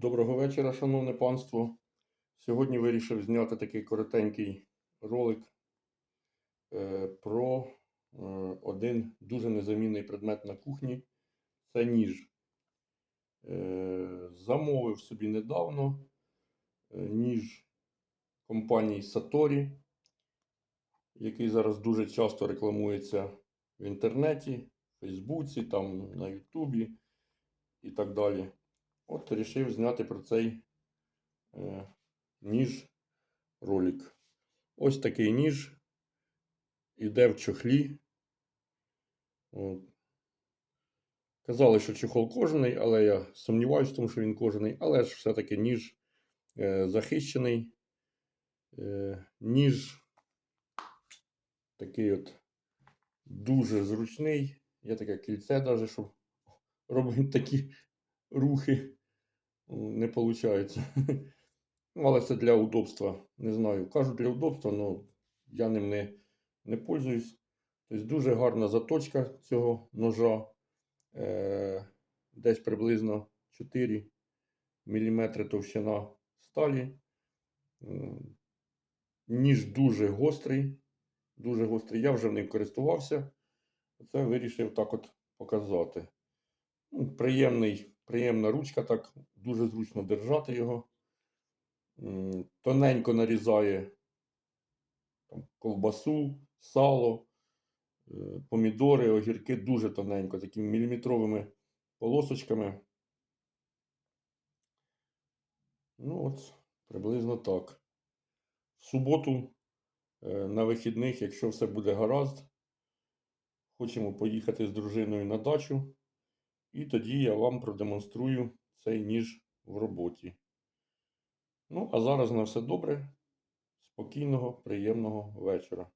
Доброго вечора, шановне панство. Сьогодні вирішив зняти такий коротенький ролик е, про е, один дуже незамінний предмет на кухні це ніж. Е, Замовив собі недавно ніж компанії Satori, який зараз дуже часто рекламується в інтернеті, в Фейсбуці, там, на Ютубі і так далі. От вирішив зняти про цей е, ніж ролик. Ось такий ніж. Іде в чохлі. От. Казали, що чохол кожаний, але я сумніваюся в тому, що він кожаний. Але ж все-таки ніж е, захищений. Е, ніж такий от дуже зручний. Є таке кільце, навіть, щоб робити такі рухи не виходить. Але це для удобства. Не знаю. Кажуть для удобства, але я ним не, не пользуюсь. Тобто дуже гарна заточка цього ножа. Е, десь приблизно 4 мм товщина сталі. Ніж дуже гострий. Дуже гострий. Я вже ним користувався. Це вирішив так от показати. Ну, приємний, приємна ручка, так дуже зручно держати його. Тоненько нарізає там, ковбасу, сало, е, помідори, огірки дуже тоненько, такими міліметровими полосочками. Ну, от, приблизно так. В суботу е, на вихідних, якщо все буде гаразд, хочемо поїхати з дружиною на дачу. І тоді я вам продемонструю цей ніж в роботі. Ну, а зараз на все добре. Спокійного, приємного вечора.